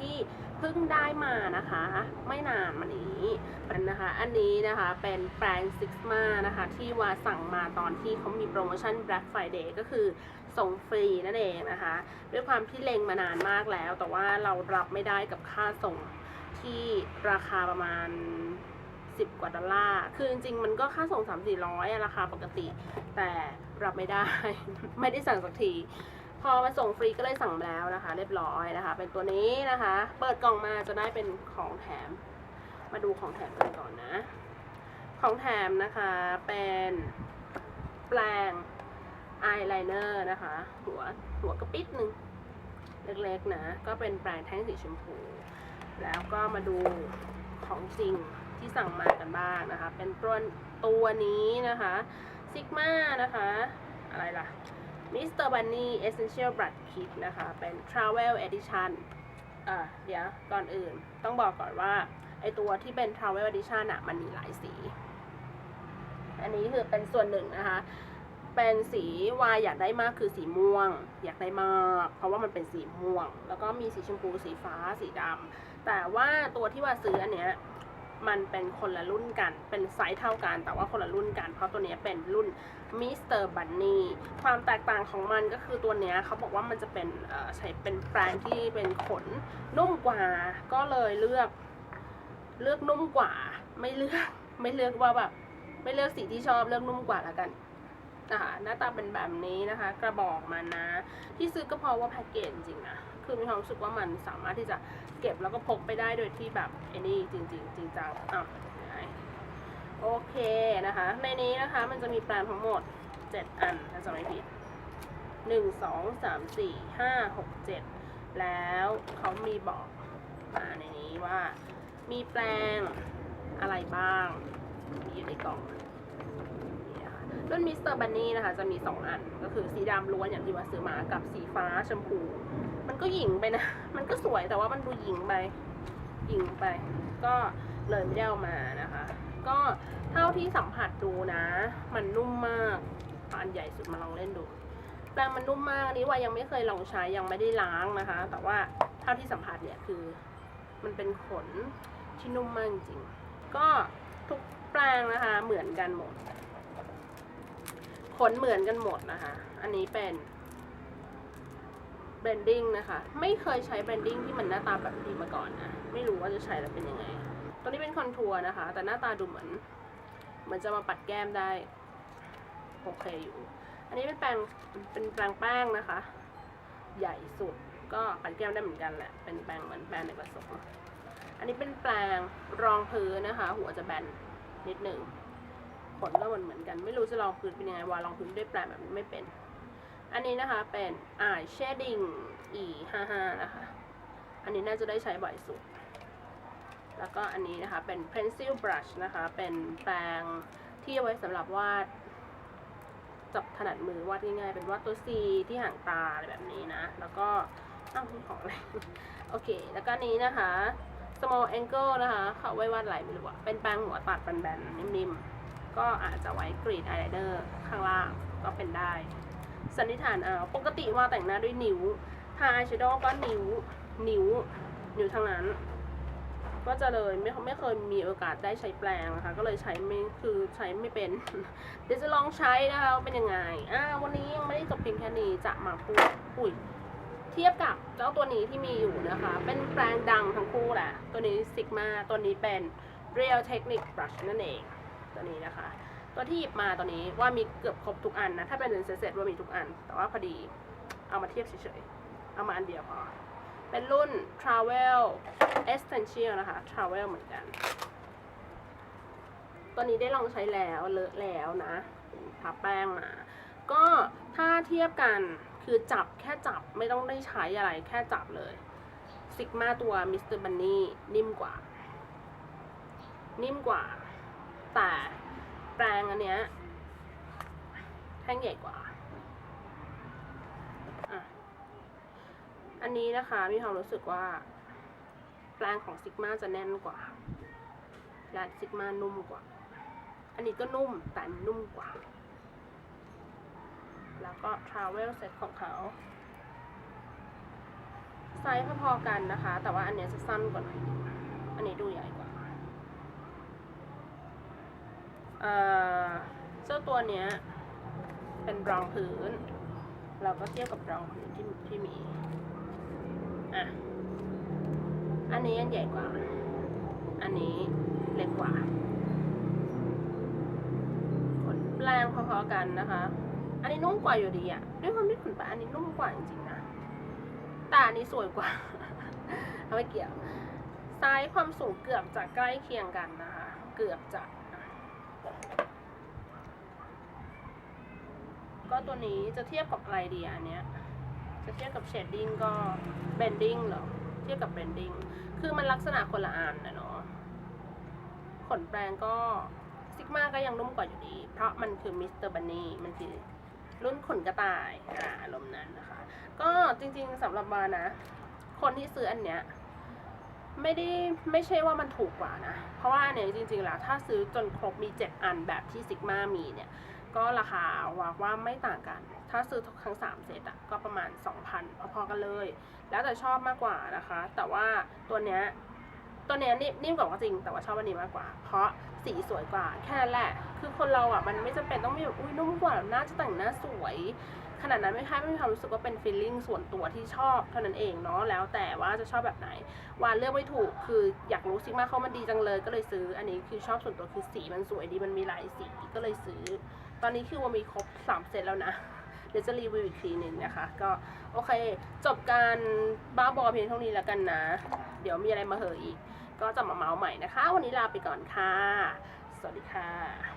ที่เพิ่งได้มานะคะ ไม่นานมานี้เป็นนะคะ อันนี้นะคะเป็นแปรงซิกมานะคะ ที่วาสั่งมาตอนที่เขามีโปรโมชั่น Black Friday ก็คือส่งฟรีนั่นเองนะคะ ด้วยความที่เล็งมานานมากแล้ว แต่ว่าเรารับไม่ได้กับค่าส่งที่ราคาประมาณ 10 กว่าดอลลาร์ คือจริงๆ มันก็ค่าส่ง 3 4 0 0 ราคาปกติ แต่รับไม่ได้ ไม่ได้สั่งสักที พอมาส่งฟรีก็เลยสั่งแล้วนะคะ เรียบร้อยนะคะ เป็นตัวนี้นะคะ เปิดกล่องมาจะได้เป็นของแถม มาดูของแถมกันก่อนนะ ของแถมนะคะเป็นแปรงอายไลเนอร์นะคะ หัวหัวกระปิดหนึ่งเล็กๆนะ ก็เป็นแปรงแท่งสีชมพู แล้วก็มาดูของจริงที่สั่งมากันบ้างนะคะ เป็นตัวตัวนี้นะคะซิกมานะคะ อะไรล่ะ Mr. Bunny Essential Blood Kit นะคะ เป็น Travel Edition อะเดี๋ยวก่อนอื่นต้องบอกก่อนว่า ไอตัวที่เป็น Travel Edition อะมันมีหลายสี อันนี้คือเป็นส่วนหนึ่งนะคะ เป็นสีวายอยากได้มากคือสีม่วง อยากได้มาก เพราะว่ามันเป็นสีม่วง แล้วก็มีสีชมพู สีฟ้า สีดำแต่ว่าตัวที่ว่าซื้ออันเนี้ย มันเป็นคนละรุ่นกัน เป็นไซส์เท่ากัน แต่ว่าคนละรุ่นกัน เพราะตัวนี้เป็นรุ่น Mr. Bunny ความแตกต่างของมันก็คือตัวนี้เขาบอกว่ามันจะเป็นใช้เป็นแปรงที่เป็นขนนุ่มกว่า ก็เลยเลือก เลือกนุ่มกว่า ไม่เลือกไม่เลือกว่าแบบไม่เลือกสีที่ชอบเลือกนุ่มกว่าแล้วกันนะคะหน้าตาเป็นแบบนี้นะคะ กระบอกมันนะ ที่ซื้อก็เพราะว่าแพ็กเกจจริงนะ คือมีความรู้สึกว่ามันสามารถที่จะเก็บแล้วก็พกไปได้โดยที่แบบไอ้นี่จริงๆจริงจังอะโอเคนะคะ ในนี้นะคะมันจะมีแปลงทั้งหมด 7 อันถ้าจำไม่ผิด 1 2 3 4 5 6 7 แล้วเขามีบอกมาในนี้ว่า มีแปลงอะไรบ้าง มีอยู่ในกล่อง รุ่นมิสเตอร์บันนี่นะคะจะมี 2 อัน ก็คือสีดำล้วนอย่างที่ว่าซื้อมากับสีฟ้าชมพู มันก็หยิงไปนะ มันก็สวยแต่ว่ามันดูหยิงไปหยิงไป ก็เลยไม่ได้เอามานะคะ ก็เท่าที่สัมผัสดูนะ มันนุ่มมากอันใหญ่สุดมาลองเล่นดูแปรงมันนุ่มมากอันนี้ว่ายังไม่เคยลองใช้ยังไม่ได้ล้างนะคะ แต่ว่าเท่าที่สัมผัสเนี่ยคือ มันเป็นขนที่นุ่มมากจริงๆก็ทุกแปรงนะคะเหมือนกันหมด ขนเหมือนกันหมดนะคะ อันนี้เป็นเบรนดิ้งนะคะ ไม่เคยใช้เบรนดิ้งที่มันหน้าตาแบบนี้มาก่อนนะ ไม่รู้ว่าจะใช้แล้วเป็นยังไง ตัวนี้เป็นคอนทัวร์นะคะ แต่หน้าตาดูเหมือน เหมือนจะมาปัดแก้มได้โอเคอยู่ อันนี้เป็นแปรงเป็นแปรงแป้งนะคะ ใหญ่สุดก็ปัดแก้มได้เหมือนกันแหละ เป็นแปรงเหมือนแปรงในกระสงอันนี้เป็นแปรงรองพื้นนะคะ หัวจะแบนนิดหนึ่ง ขนก็เหมือนเหมือนกัน ไม่รู้จะรองพื้นเป็นยังไงวารองพื้นด้วยแปรงแบบนี้ไม่เป็น อันนี้นะคะเป็น eye shading e 5 5นะคะ อันนี้น่าจะได้ใช้บ่อยสุด แล้วก็อันนี้นะคะเป็น pencil brush นะคะ เป็นแปรงที่เอาไว้สำหรับวาดจับถนัดมือวาดง่ายๆเป็นวาดตัว C ที่ห่างตาอะไรแบบนี้นะ แล้วก็อ้าวของอะไร โอเค แล้วก็นนี้นะคะ small angle นะคะ เขาไว้วาดอะไรไม่รู้อะเป็นแปรงหัวตัดแบนๆนิ่มๆ ก็อาจจะไว้กรีดอายไลเนอร์ข้างล่างก็เป็นได้ สันนิษฐานเอาปกติว่าแต่งหน้าด้วยนิ้ว ทาอายแชโดว์ก็นิ้ว นิ้ว นิ้วทั้งนั้น ก็จะเลยไม่ไม่เคยมีโอกาสได้ใช้แปรงนะคะ ก็เลยใช้ไม่คือใช้ไม่เป็น เดี๋ยวจะลองใช้นะคะเป็นยังไง อ่า วันนี้ยังไม่ได้จบเพียงแค่นี้จะมาพูดอุ้ยเทียบกับเจ้าตัวนี้ที่มีอยู่นะคะ เป็นแปรงดังทั้งคู่แหละ ตัวนี้ Sigma ตัวนี้เป็น Real Technique Brush นั่นเอง ตัวนี้นะคะ ตัวที่หยิบมาตัวนี้ว่ามีเกือบครบทุกอันนะ ถ้าเป็นเซตๆว่ามีทุกอัน แต่ว่าพอดีเอามาเทียบเฉยๆ เอามาอันเดียวพอ เป็นรุ่น Travel Essential นะคะ Travel เหมือนกัน ตัวนี้ได้ลองใช้แล้วเลอะแล้วนะทาแป้งมา ก็ถ้าเทียบกันคือจับแค่จับไม่ต้องได้ใช้อะไรแค่จับเลยซิกมาตัว Mr. Bunny นิ่มกว่า นิ่มกว่า แต่แปรงอันเนี้ยแท่งใหญ่กว่า อันนี้นะคะมีความรู้สึกว่า แปรงของซิกมาจะแน่นกว่า และซิกมานุ่มกว่า อันนี้ก็นุ่มแต่นุ่มกว่า แล้วก็ travel set ของเขาไซส์พอๆกันนะคะ แต่ว่าอันเนี้ยจะสั้นกว่าหน่อยนึงอันนี้ดูใหญ่กว่าเอ่อ เจ้าตัวเนี้ย เป็นรองพื้น เราก็เทียบกับรองพื้นที่ที่มี อะ อันนี้อันใหญ่กว่า อันนี้เล็กกว่าขนแปลงพอๆกันนะคะ อันนี้นุ่มกว่าอยู่ดีอะด้วยความที่ขนแปลงอันนี้นุ่มกว่าจริงๆนะต่อันนี้สวยกว่าเอาไม่เกี่ยวไซส์ความสูงเกือบจะใกล้เคียงกันนะคะ เกือบจะ ก็ตัวนี้จะเทียบกับอะไรดีอันเนี้ย จะเทียบกับเชดดิ้งก็เบนดิ้งเหรอ เทียบกับเบนดิ้งคือมันลักษณะคนละอันนะเนาะ ขนแปรงก็ซิกมาก็ยังนุ่มกว่าอยู่ดี เพราะมันคือมิสเตอร์บันนี่มันคือรุ่นขนกระต่ายอ่าอารมณ์นั้นนะคะ ก็จริงๆสำหรับบานะ คนที่ซื้ออันเนี้ยไม่ได้ไม่ใช่ว่ามันถูกกว่านะ เพราะว่าอันเนี้ยจริงๆแล้วถ้าซื้อจนครบมี 7 อันแบบที่ซิกมามีเนี่ย ก็ราคาว่าว่าไม่ต่างกัน ถ้าซื้อทั้ง3เซตอะก็ประมาณ 2,000พอๆกันเลย แล้วแต่ชอบมากกว่านะคะ แต่ว่าตัวเนี้ยตัวเนี้ยนิ่มนิ่มกว่าก็จริง แต่ว่าชอบอันนี้มากกว่า เพราะสีสวยกว่า แค่นั้นแหละ คือคนเราอะมันไม่จำเป็นต้องมีแบบอุ้ยนุ่มกว่าหน่าจะแต่งหน้าสวยขนาดนั้นไม่ค่ไม่มีความรู้สึกว่าเป็นฟีลลิ่งส่วนตัวที่ชอบเท่านั้นเองเนาะแล้วแต่ว่าจะชอบแบบไหนวานเลือกไม่ถูกคืออยากรู้ซิกมาเขามันดีจังเลยก็เลยซื้อ อันนี้คือชอบส่วนตัวคือสีมันสวยดีมันมีหลายสีก็เลยซื้อ ตอนนี้คือว่ามีครบสามเซตแล้วนะ เดี๋ยวจะรีวิวอีกทีหนึ่งนะคะ ก็โอเค จบการบ้าบอเพียงเท่านี้แล้วกันนะ เดี๋ยวมีอะไรมาเหออีก ก็จะมาเมาส์ใหม่นะคะ วันนี้ลาไปก่อนค่ะ สวัสดีค่ะ